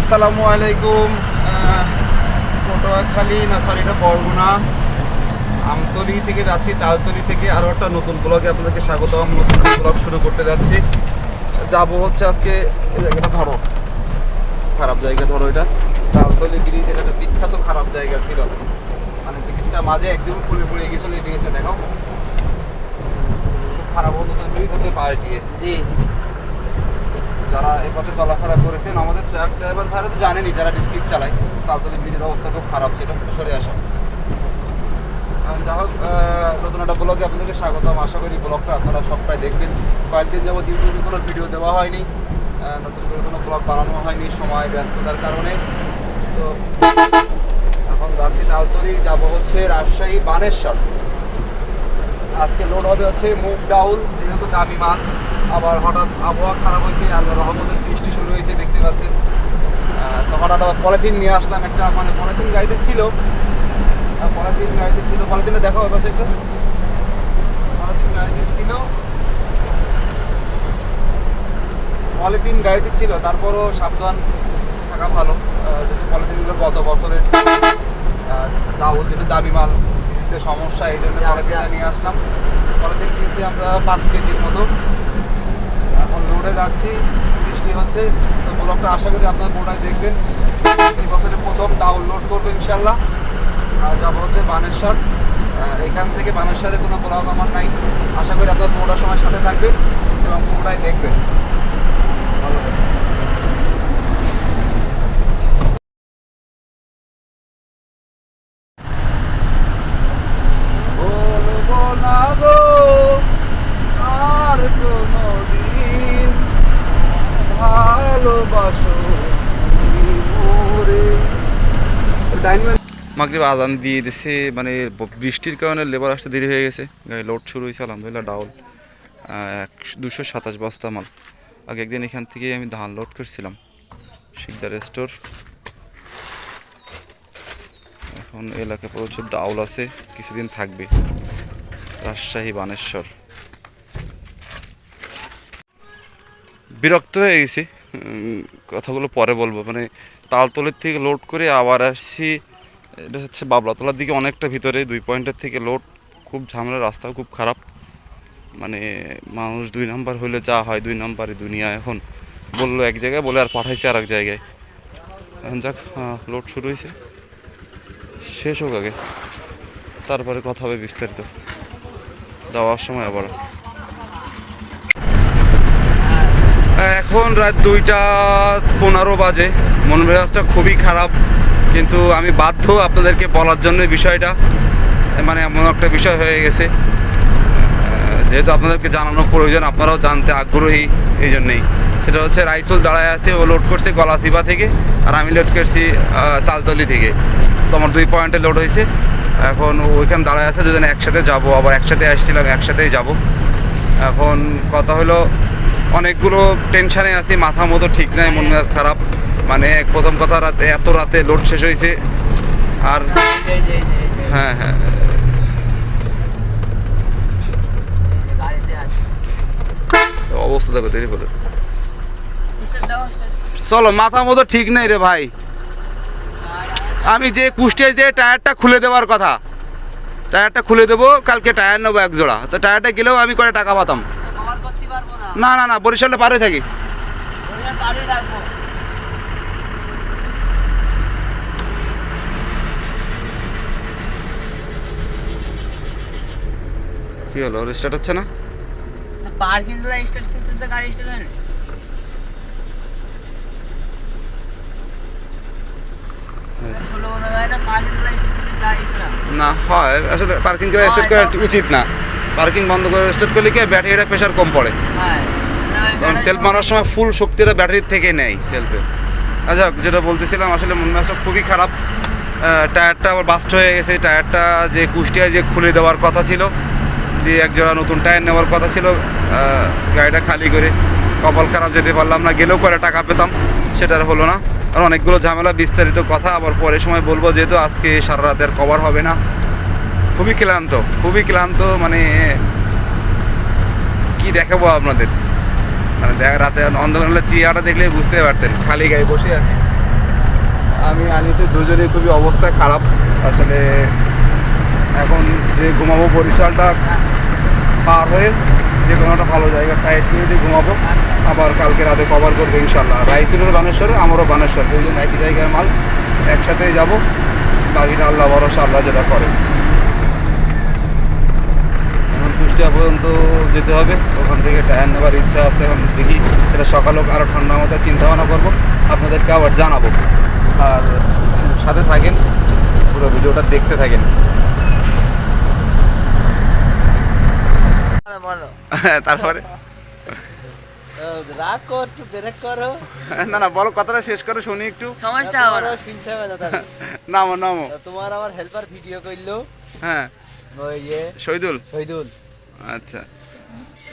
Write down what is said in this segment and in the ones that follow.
আসসালামু আলাইকুম। পটুয়াখালী না সরি এটা বরগুনা। আমতলি থেকে যাচ্ছি, তালতলি থেকে আরও একটা নতুন ব্লগে আপনাদেরকে স্বাগতম নতুন ব্লগ শুরু করতে যাচ্ছি। যাব হচ্ছে আজকে, এই জায়গাটা ধরো। খারাপ জায়গা ধরো এটা। তালতলি ব্রিজ এটা একটা বিখ্যাত খারাপ জায়গা ছিল। মানে ব্রিজটা মাঝে একদম খুলে পড়ে গেছিল এই ব্রিজটা দেখো খারাপ অবস্থা। ব্রিজ হচ্ছে পায়ে দিয়ে জি। পথে চলাফেরা করেছেন। আমাদের ট্রাক ড্রাইভার ভাইরা তো জানেনই যারা ডিস্ট্রিক্ট চালায়। তালতলি ব্রিজের অবস্থা খুব খারাপ ছিল, সরে আসা। যা হোক নতুন একটা ব্লগে আপনাদেরকে স্বাগতম। আশা করি ব্লগটা আপনারা সবটাই দেখবেন। কয়েকদিন যাবত ইউটিউবে কোনো ভিডিও দেওয়া হয়নি। নতুন করে কোনো ব্লগ বানানো হয়নি সময় ব্যস্ততার কারণে। তো এখন যাচ্ছি তালতলি যাব হচ্ছে রাজশাহী বানেশ্বর। আজকে লোড হবে হচ্ছে মুগ ডাউল, যেহেতু দামি মাল। আবার হঠাৎ আবহাওয়া খারাপ হয়েছে আল্লাহ রহমতের দেখতে পাচ্ছেন তো হঠাৎ আবার পলিথিন নিয়ে আসলাম একটা মানে পলিথিন গাড়িতে ছিল। পলিথিন গাড়িতে ছিল। পলিথিনটা দেখো এবার একটু। পলিথিন গাড়িতে ছিল। পলিথিন গাড়িতে ছিল। তারপরও সাবধান থাকা ভালো। যদি পলিথিনগুলো গত বছরের ডাউল যেহেতু দামি মাল সমস্যা এই জন্য পলিথিনটা নিয়ে আসলাম। পলিথিন কিনছি আমরা পাঁচ কেজির মতো। এখন রোডে যাচ্ছি। বৃষ্টি হচ্ছে। ব্লগটা আশা করি আপনার মোটায় দেখবেন। এই বছরে প্রথম ডাউনলোড করব ইনশাল্লাহ। আর যাব হচ্ছে বানেশ্বর। এখান থেকে বানেশ্বরের কোনো ব্লগ আমার নাই। আশা করি আপনার পুরোটা সময় সাথে থাকবেন এবং পুরোটাই দেখবেন। ভালো থাকবেন। বলব না গো আর কোনদিন ভালোবাসো মাগরিব আজান দিয়ে দিছে মানে বৃষ্টির কারণে লেবার আসতে দেরি হয়ে গেছে। গাড়ি লোড শুরু হয়েছে, আলহামদুলিল্লাহ, ডাউল। এক দুশো সাতাশ বস্তা মাল। আগে একদিন এখান থেকে আমি ধান লোড করছিলাম, শিকদার স্টোর এখন এলাকায় প্রচুর ডাউল আছে, কিছুদিন থাকবে। রাজশাহী, বানেশ্বর। বিরক্ত হয়ে গেছি। কথাগুলো পরে বলব মানে তালতলের থেকে লোড করে আবার আসছি। এটা হচ্ছে বাবলাতলার দিকে অনেকটা ভিতরে, দুই পয়েন্টের থেকে লোড খুব ঝামেলা, রাস্তাও খুব খারাপ। মানে মানুষ দুই নাম্বার হলে যা হয়, দুই নাম্বারে দুনিয়া এখন। বলল এক জায়গায়, বলে আর পাঠাইছে আর এক জায়গায়। এখন যাক লোড শুরু হয়েছে শেষ হোক আগে। তারপরে কথা হবে বিস্তারিত। যাওয়ার সময় আবার। এখন রাত দুইটা পনেরো বাজে। মন মেজাজটা খুবই খারাপ, কিন্তু আমি বাধ্য আপনাদেরকে বলার জন্য বিষয়টা মানে এমন একটা বিষয় হয়ে গেছে। যেহেতু আপনাদেরকে জানানো প্রয়োজন, আপনারাও জানতে আগ্রহী এই জন্যেই। সেটা হচ্ছে রাইসুল দাঁড়ায় আছে, ও লোড করছে গলাচিপা থেকে, আর আমি লোড করছি তালতলি থেকে। তো আমার দুই পয়েন্টে লোড হয়েছে। এখন ওইখানে দাঁড়ায় আছে, দুজনে একসাথে যাব। আবার একসাথে আসছিলাম, একসাথেই যাব। এখন কথা হলো, অনেকগুলো টেনশানে আছি, মাথা মতো ঠিক নাই মন মেজাজ খারাপ। মানে প্রথম কথা রাতে এত রাতে লোড শেষ হয়েছে। আর হ্যাঁ হ্যাঁ। অবস্থা দেখো দেরি বলে চলো মাথা মতো ঠিক নেই রে ভাই। আমি যে কুষ্টিয়ায় যে টায়ারটা খুলে দেওয়ার কথা টায়ারটা খুলে দেবো কালকে টায়ার নেব এক জোড়া। তো টায়ারটা গেলেও আমি করে টাকা পাতাম। না। না না না বরিশালে পারে থাকি। কি হলো? স্টার্ট হচ্ছে না? তো পার্কিংগুলো স্টার্ট করতেছে তো গাড়ি স্টার্ট হয় না না হয়। আসলে পার্কিং করে স্টার্ট করা উচিত না। পার্কিং বন্ধ করে স্টার্ট করলে কি ব্যাটারিটা প্রেশার কম পড়ে। হ্যাঁ। কারণ সেলফ মারার সময় ফুল শক্তিটা ব্যাটারির থেকে নেয় সেলফে আচ্ছা যেটা বলতেছিলাম আসলে মন মেজাজটা খুবই খারাপ। টায়ারটা আবার বাস্ট হয়ে গেছে। টায়ারটা যে কুষ্টিয়ায় যে খুলে দেওয়ার কথা ছিল দিয়ে এক জোড়া নতুন টায়ার নেওয়ার কথা ছিল গাড়িটা খালি করে কপাল খারাপ যেতে পারলাম না, গেলেও করে টাকা পেতাম, সেটা হলো না। আর অনেকগুলো ঝামেলা, বিস্তারিত কথা, আবার পরে সময় বলব, যেহেতু আজকে সারা রাতে আর কভার হবে না। খুবই ক্লান্ত খুবই ক্লান্ত মানে কি দেখাবো আপনাদের? মানে দেখ, রাতে অন্ধকার হলে চেয়ারটা দেখলে বুঝতে পারতেন, খালি গায়ে বসে আছে। আমি, আনিসে দুজনে খুবই অবস্থা খারাপ, আসলে এখন যে ঘুমাবো বরিশালটা পার হয়ে যে কোনো একটা ভালো জায়গা সাইড দিয়ে ঘুমাবো, আবার কালকে রাতে কভার করব ইনশাল্লাহ রাইসুলের বানেশ্বরে, আমারও বানেশ্বর। দুজন একই জায়গায় মাল, একসাথেই যাব। বাকিটা আল্লাহ ভরসা, আল্লাহ যেটা করে। এখন কুষ্টিয়া পর্যন্ত যেতে হবে। ওখান থেকে টায়ার নেওয়ার ইচ্ছা আছে। এখন দেখি সেটা সকালেও আরও ঠান্ডা মতো চিন্তা ভাবনা করব। আপনাদেরকে আবার জানাব। আর সাথে থাকেন, পুরো ভিডিওটা দেখতে থাকেন। বলো। তারপরে? রাগ কর একটু ব্রেক করো। না না বলো কথাটা শেষ করো শুনি একটু। সমস্যা হবে শুনতে হবে না তাহলে। নামো নামো। তোমার আমার হেল্পার ভিডিও করল। হ্যাঁ। ওই ইয়ে শহীদুল? শহীদুল। আচ্ছা।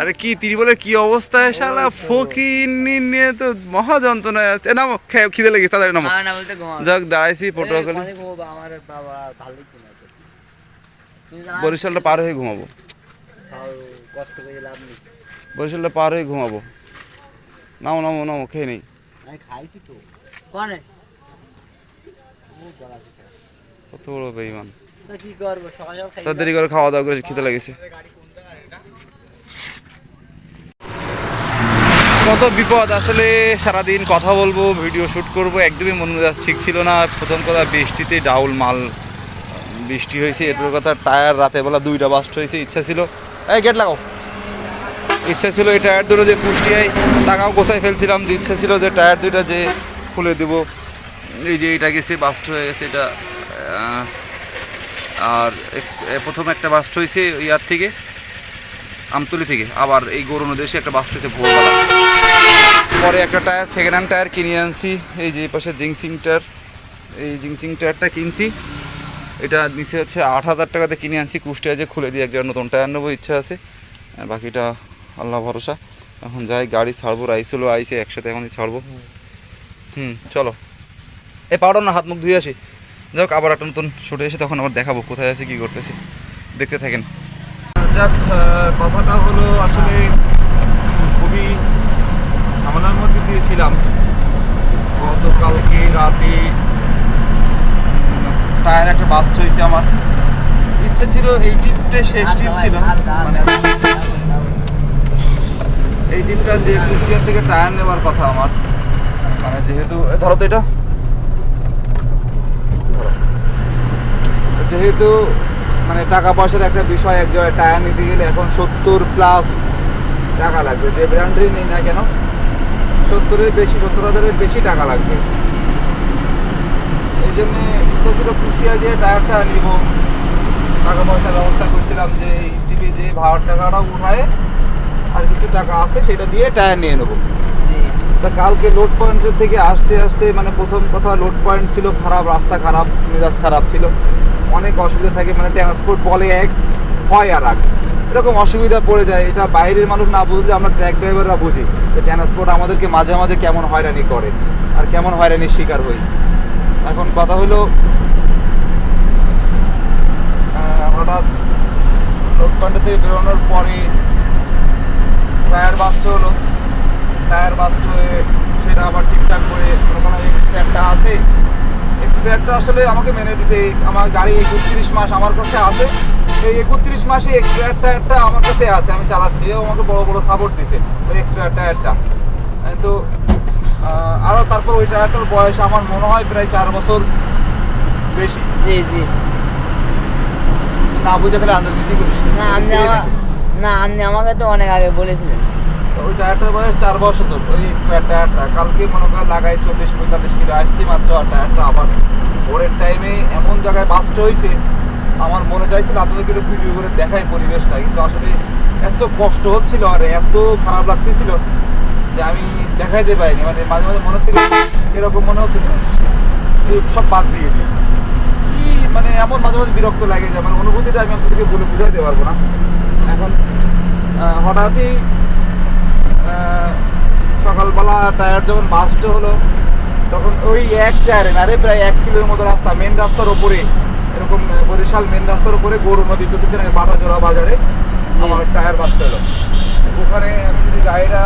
আরে কি তিরবলের কি অবস্থা শালা? ফকির নিয়ে তো মহা যন্ত্রণায় আছে। এ, নামো খেয়ে খিদে লেগে তাড়াতাড়ি নামো। খাওয়া না বলতে ঘুমাবো যাক দাঁড়াইছি ফটো করে। বরিশালটা পার হয়ে ঘুমাবো। কষ্ট করে লাভ নেই। বরিশালটা পার হয়ে ঘুমাবো। নামো নামো নামো খেয়ে নেই। আমি খাইছি তো। কনে। কত বড় বেইমান। তা কি করব? সকাল সকাল খাই তাড়াতাড়ি করে খাওয়া দাওয়া করে খিদে লেগেছে। কত বিপদ আসলে সারাদিন কথা বলব ভিডিও শ্যুট করব একদমই মন মেজাজ ঠিক ছিল না। প্রথম কথা বৃষ্টিতে ডাউল মাল বৃষ্টি হয়েছে এরপর কথা টায়ার রাতে বেলা দুইটা বাস্ট হয়েছে ইচ্ছা ছিল। এই গেট লাগাও। ইচ্ছা ছিল এই টায়ার দুটো যে কুষ্টিয়ায়, টাকাও গোছায় ফেলছিলাম, যে ইচ্ছা ছিল যে টায়ার দুইটা যে খুলে দেবো। এই যে এটা গেছে বাস্ট হয়ে গেছে, এটা আর প্রথম একটা বাস্ট হয়েছে ইয়ার থেকে, আমতলি থেকে। আবার এই গরুনো দেশে একটা বাস্ট হয়েছে ভোরবেলা। পরে একটা টায়ার সেকেন্ড হ্যান্ড টায়ার কিনে আনছি। এই যে পাশে জিংসিং টায়ার, এই জিংসিং টায়ারটা কিনছি। এটা নিচে হচ্ছে আট হাজার টাকাতে কিনে আনছি কুষ্টিয়া যে খুলে দিয়ে একজন নতুন টায়ার নেব, ইচ্ছা আছে। বাকিটা আল্লাহ ভরসা। এখন যাই, গাড়ি ছাড়বো রাইসুলো আইসে, একসাথে এখনই ছাড়বো। হুম, চলো। এ পাউডার না, হাত মুখ ধুয়ে আসি। যাক, আবার একটা নতুন ছুটে এসে তখন আবার দেখাবো কোথায় আছে, কি করতেছে। দেখতে থাকেন। যাক কথাটা হলো আসলে খুবই ঝামেলার মধ্যে দিয়েছিলাম। গতকালকে রাতে টায়ার একটা বাস্ট হয়েছে আমার। ইচ্ছে ছিল এই টিপটা শেষ টিপ ছিল। মানে এই টিপটা যে কুষ্টিয়ার থেকে টায়ার নেওয়ার কথা আমার। মানে যেহেতু ধরো তো এটা। যেহেতু মানে টাকা পয়সার একটা বিষয় এক জায়গায় টায়ার নিতে গেলে এখন সত্তর প্লাস টাকা লাগবে। যে ব্র্যান্ডেরই নিই না কেন সত্তরের বেশি সত্তর হাজারের বেশি টাকা লাগবে। জন্য ইচ্ছা ছিল কুষ্টিয়া যে টায়ারটা নিব। টাকা পয়সার ব্যবস্থা করছিলাম যে এই টিভি যে ভাড়ার টাকাটা উঠায় আর কিছু টাকা আছে সেটা দিয়ে টায়ার নিয়ে নেব। তা কালকে লোড পয়েন্টের থেকে আসতে আসতে মানে প্রথম কথা লোড পয়েন্ট ছিল খারাপ রাস্তা খারাপ মেজাজ খারাপ ছিল। অনেক অসুবিধা থাকে মানে ট্রান্সপোর্ট বলে এক হয় আর এক এরকম অসুবিধা পড়ে যায় এটা বাইরের মানুষ না বুঝলে আমরা ট্র্যাক ড্রাইভাররা বুঝি যে ট্রান্সপোর্ট আমাদেরকে মাঝে মাঝে কেমন হয়রানি করে আর কেমন হয়রানির শিকার হই। এখন কথা আহ, হঠাৎ লোড থেকে বেরোনোর পরে টায়ার বাস্ট হলো। টায়ার বাস্ট হয়ে সেটা আবার ঠিকঠাক করে কোনো এক্সপায়ারটা আছে। এক্সপায়ারটা আসলে আমাকে মেনে দিতে আমার গাড়ি একত্রিশ মাস আমার কাছে আছে। এই একত্রিশ মাসে এক্সপায়ার টায়ারটা আমার কাছে আছে আমি চালাচ্ছি। ও আমাকে বড় বড় সাপোর্ট দিছে ওই এক্সপায়ার টায়ারটা। কিন্তু আরও তারপর ওই টায়ারটার বয়স আমার মনে হয় প্রায় চার বছর বেশি। জি জি। না বুঝে তাহলে আন্দাজ করিস না। আপনি না আপনি আমাকে তো অনেক আগে বলেছিলেন। ওই টায়ারটার বয়স চার বছর তো ওই এক্সপায়ার টায়ারটা কালকে মনে করে লাগাই চল্লিশ পঁয়তাল্লিশ কিলো আসছি মাত্র আর টায়ারটা আবার। ভোরের টাইমে এমন জায়গায় বাস্ট হয়েছে আমার মনে চাইছিল আপনাদেরকে একটু ভিডিও করে দেখাই পরিবেশটা কিন্তু আসলে এত কষ্ট হচ্ছিল আর এত খারাপ লাগতেছিল। যে আমি দেখাইতে পারিনি মানে মাঝে মাঝে মনে থেকে এরকম মনে হচ্ছে সব বাদ দিয়ে দিই। কি মানে এমন মাঝে মাঝে বিরক্ত লাগে যে মানে অনুভূতিটা আমি আপনাদেরকে বলে বুঝাইতে পারব না। এখন হঠাৎই সকালবেলা টায়ার যখন বাস্ট হলো তখন ওই এক টায়ারে না রে প্রায় এক কিলোর মতো রাস্তা মেন রাস্তার ওপরে এরকম বরিশাল মেন রাস্তার ওপরে গরু নদী তো সেখানে বাটাজোড়া বাজারে আমার টায়ার বাস্ট হলো। ওখানে আমি যদি গাড়িটা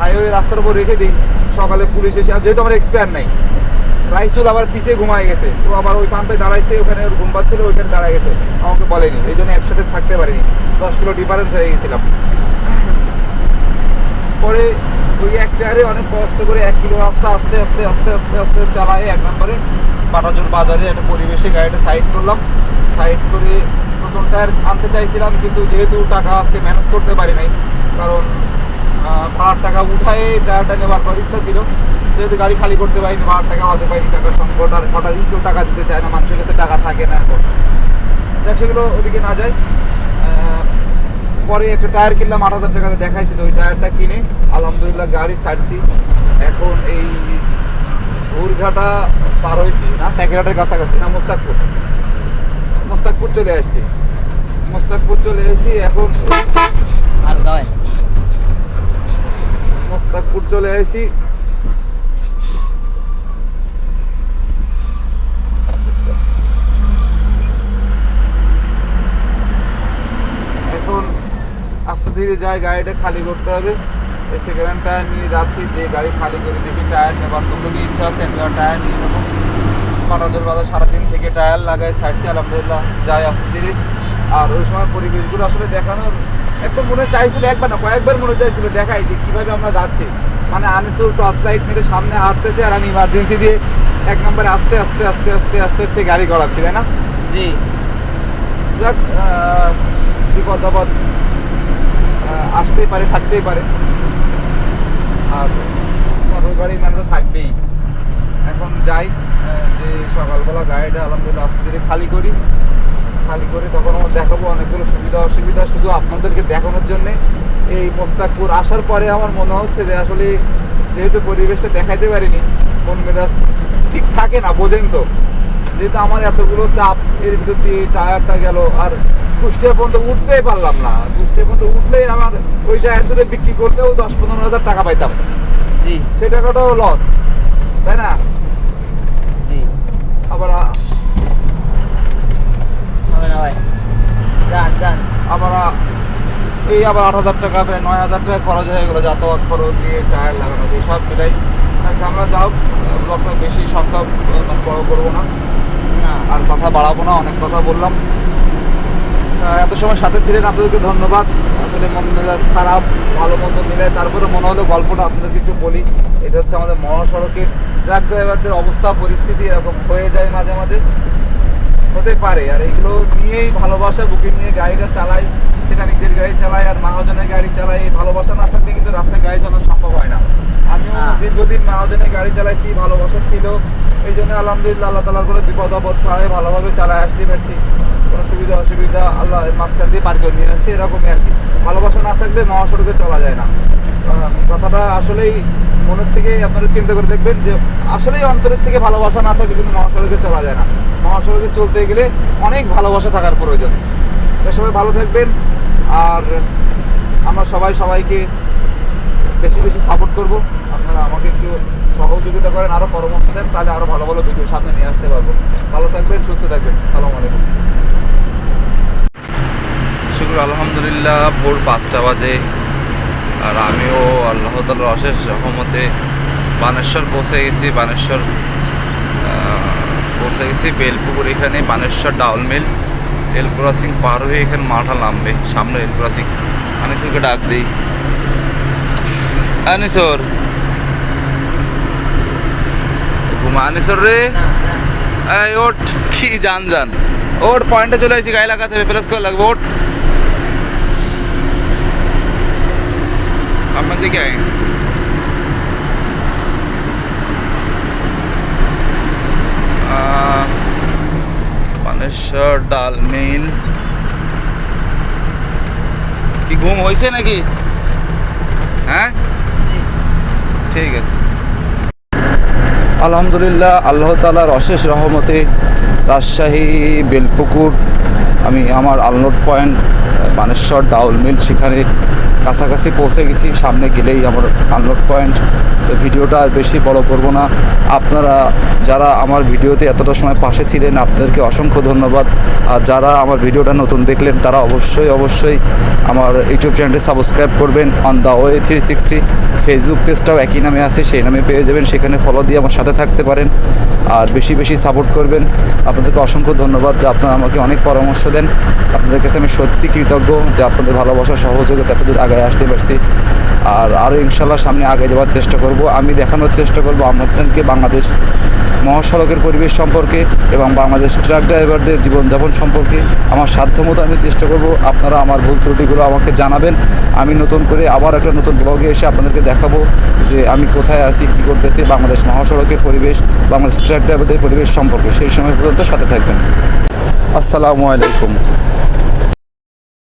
হাইওয়ে রাস্তার উপর রেখে দিই। সকালে পুলিশ এসে আর যেহেতু আমার এক্সপায়ার নাই। রাইসুল আবার পিছে ঘুমায় গেছে। তো আবার ওই পাম্পে দাঁড়াইছে, ওখানে ওর ঘুম পাচ্ছিল, ওইখানে দাঁড়ায় গেছে। আমাকে বলেনি। এই জন্য একসাথে থাকতে পারিনি। দশ কিলো ডিফারেন্স হয়ে গেছিলাম। পরে ওই এক টায়ারে অনেক কষ্ট করে এক কিলো রাস্তা আস্তে আস্তে আস্তে আস্তে আস্তে চালায় এক নম্বরে। পাটাজোর বাজারে একটা পরিবেশে গাড়িটা সাইড করলাম। সাইড করে নতুন টায়ার আনতে চাইছিলাম, কিন্তু যেহেতু টাকা আজকে ম্যানেজ করতে পারি নাই কারণ ভাড়ার টাকা উঠায় টায়ারটা নেবার ইচ্ছা ছিল। যেহেতু গাড়ি খালি করতে পারিনি ভাড়ার টাকা হতে পারিনি, টাকার সংকট, আর হঠাৎই কেউ টাকা দিতে চায় না, মানুষের কাছে টাকা থাকে না এখন। দেখ সেগুলো ওদিকে না যায়। পরে একটা টায়ার কিনলাম, আট হাজার টাকাতে দেখাইছিল, ওই টায়ারটা কিনে, আলহামদুলিল্লাহ গাড়ি ছাড়ছি। এখন এই উরঘাটা পার হয়েছি, না ট্যাকেরাটের কাছাকাছি, না, মোস্তাকপুর। মোস্তাকপুর চলে আসছি। মোস্তাকপুর চলে এসেছি, এখন আর হয় মোস্তাকপুর চলে আসি আস্তে ধীরে যাই, গাড়িটা খালি করতে হবে। সেকেন্ড হ্যান্ড টায়ার নিয়ে যাচ্ছি, যে গাড়ি খালি করে দেখি টায়ার নেবার খুবই ইচ্ছা আছে একবার টায়ার নিয়ে নেব। পাটাজোর বাজার সারাদিন থেকে টায়ার লাগাই ছাড়ছি আলহামদুলিল্লাহ, যাই আস্তে ধীরে। আর ওই সময় পরিবেশগুলো আসলে দেখানোর একদম মনে চাইছিল একবার না কয়েকবার মনে চাইছিল দেখাই যে কীভাবে আমরা যাচ্ছি। মানে আনিসুর টর্চ লাইট মেরে সামনে হাঁটতেছে আর আমি ইমার্জেন্সি দিয়ে এক নম্বরে আস্তে আস্তে আস্তে আস্তে আস্তে আস্তে গাড়ি করাচ্ছি তাই না? জি। যাক বিপদ আপদ আসতেই পারে থাকতেই পারে। আর মোটর গাড়ি মানে তো থাকবেই। এখন যাই যে সকালবেলা গাড়িটা আলহামদুলিল্লাহ আস্তে ধীরে খালি করি। খালি করে তখন আমরা দেখাবো অনেকগুলো সুবিধা অসুবিধা শুধু আপনাদেরকে দেখানোর জন্যে। এই মোস্তাকপুর আসার পরে আমার মনে হচ্ছে যে আসলে যেহেতু পরিবেশটা দেখাইতে পারিনি মন মেজাজ ঠিক থাকে না বোঝেন তো। যেহেতু আমার এতগুলো চাপ এর ভিতর দিয়ে টায়ারটা গেল আর কুষ্টিয়া পর্যন্ত উঠতেই পারলাম না। কুষ্টিয়া পর্যন্ত উঠলেই আমার ওই টায়ার ধরে বিক্রি করলেও দশ পনেরো হাজার টাকা পাইতাম। জি। সেই টাকাটাও লস তাই না? জি। আবার আ- হবে না ভাই আবার এই আবার আট হাজার টাকা প্রায় নয় হাজার টাকা খরচ হয়ে গেলো যাতায়াত খরচ দিয়ে টায়ার লাগানো দিয়ে সব মিলাই। আচ্ছা, আমরা যা হোক ব্লগটা বেশি সংখ্যা বড় করব না। না। আর কথা বাড়াবো না অনেক কথা বললাম। এত সময় সাথে ছিলেন আপনাদেরকে ধন্যবাদ। আসলে মন মেজাজ খারাপ ভালো মন্দ মিলে তারপরে মনে হলো গল্পটা আপনাদেরকে একটু বলি। এটা হচ্ছে আমাদের মহাসড়কের ট্রাক ড্রাইভারদের অবস্থা পরিস্থিতি এরকম হয়ে যায় মাঝে মাঝে। হতে পারে। আর এইগুলো নিয়েই ভালোবাসা বুকে নিয়ে গাড়িটা চালাই সেটা নিজের গাড়ি চালাই আর মহাজনের গাড়ি চালাই এই ভালোবাসা না থাকলে কিন্তু রাস্তায় গাড়ি চালানো সম্ভব হয় না। আমিও না। দীর্ঘদিন মহাজনের গাড়ি চালাইছি ভালোবাসা ছিল। এই জন্য আলহামদুলিল্লাহ আল্লাহ তালার কোনো বিপদ আপদ ছাড়াই ভালোভাবে চালায় আসতে পারছি। কোনো সুবিধা অসুবিধা আল্লাহ মাঝখান দিয়ে পার করে নিয়ে আসছি এরকমই আর কি। ভালোবাসা না থাকলে মহাসড়কে চলা যায় না। কথাটা আসলেই মনের থেকে আপনারা চিন্তা করে দেখবেন যে আসলেই অন্তরের থেকে ভালোবাসা না থাকলে কিন্তু মহাসড়কে চলা যায় না। মহাসড়কে চলতে গেলে অনেক ভালোবাসা থাকার প্রয়োজন। তো সবাই ভালো থাকবেন আর আমরা সবাই সবাইকে বেশি বেশি সাপোর্ট করব। আপনারা আমাকে একটু সহযোগিতা করেন আরও পরামর্শ দেন, তাহলে আরও ভালো ভালো ভিডিও সামনে নিয়ে আসতে পারব। ভালো থাকবেন, সুস্থ থাকবেন। সালাম আলাইকুম। শুক্র, আলহামদুলিল্লাহ, ভোর পাঁচটা বাজে। আর আমিও আল্লাহ তালার অশেষ রহমতে বানেশ্বর পৌঁছে গেছি। বানেশ্বর পৌঁছে গেছি বেলপুকুর এখানে বানেশ্বর ডাউল মিল রেল ক্রসিং পার হয়ে এখানে মাঠা নামবে সামনে রেল ক্রসিং। আনিসুরকে ডাক দিই। আনিসর। ঘুমা আনিসর রে। এই ওট কি জান জান ওট পয়েন্টে চলে আসছি গায়ে লাগাতে হবে প্লাস করে লাগবে ওট আপনার দিকে আয়। মানেশ্বর ডাল মিল। কি ঘুম হয়েছে নাকি? হ্যাঁ? ঠিক আছে। আলহামদুলিল্লাহ, আল্লাহ তালার অশেষ রহমতে রাজশাহী বেলপুকুর, আমি আমার আলনোট পয়েন্ট, বানেশ্বর ডাউল মিল, সেখানে কাছাকাছি পৌঁছে গেছি, সামনে গেলেই আমার আনলোড পয়েন্ট তো ভিডিওটা আর বেশি বড় করব না। আপনারা যারা আমার ভিডিওতে এতটা সময় পাশে ছিলেন, আপনাদেরকে অসংখ্য ধন্যবাদ। আর যারা আমার ভিডিওটা নতুন দেখলেন, তারা অবশ্যই অবশ্যই আমার ইউটিউব চ্যানেলটি সাবস্ক্রাইব করবেন। On the way three sixty Facebook পেজটাও একই নামে আছে, সেই নামে পেয়ে যাবেন। সেখানে ফলো দিয়ে আমার সাথে থাকতে পারেন। আর বেশি বেশি সাপোর্ট করবেন। আপনাদেরকে অসংখ্য ধন্যবাদ যে আপনারা আমাকে অনেক পরামর্শ দেন। আপনাদের কাছে আমি সত্যি কৃতজ্ঞ যে আপনাদের ভালোবাসা, সহযোগিতা এতদূর আগে আসতে পারছি। আর আরও ইনশাল্লাহ সামনে আগে যাওয়ার চেষ্টা করব। আমি দেখানোর চেষ্টা করব আপনাদেরকে বাংলাদেশ মহাসড়কের পরিবেশ সম্পর্কে এবং বাংলাদেশ ট্রাক ড্রাইভারদের জীবনযাপন সম্পর্কে। আমার সাধ্যমতো আমি চেষ্টা করব আপনারা আমার ভুল ত্রুটিগুলো আমাকে জানাবেন। আমি নতুন করে আবার একটা নতুন ব্লগে এসে আপনাদেরকে দেখাবো যে আমি কোথায় আছি, কী করতেছি বাংলাদেশ মহাসড়কের পরিবেশ, বাংলাদেশ ট্রাক ড্রাইভারদের পরিবেশ সম্পর্কে। সেই সময় পর্যন্ত সাথে থাকবেন। আসসালামু আলাইকুম।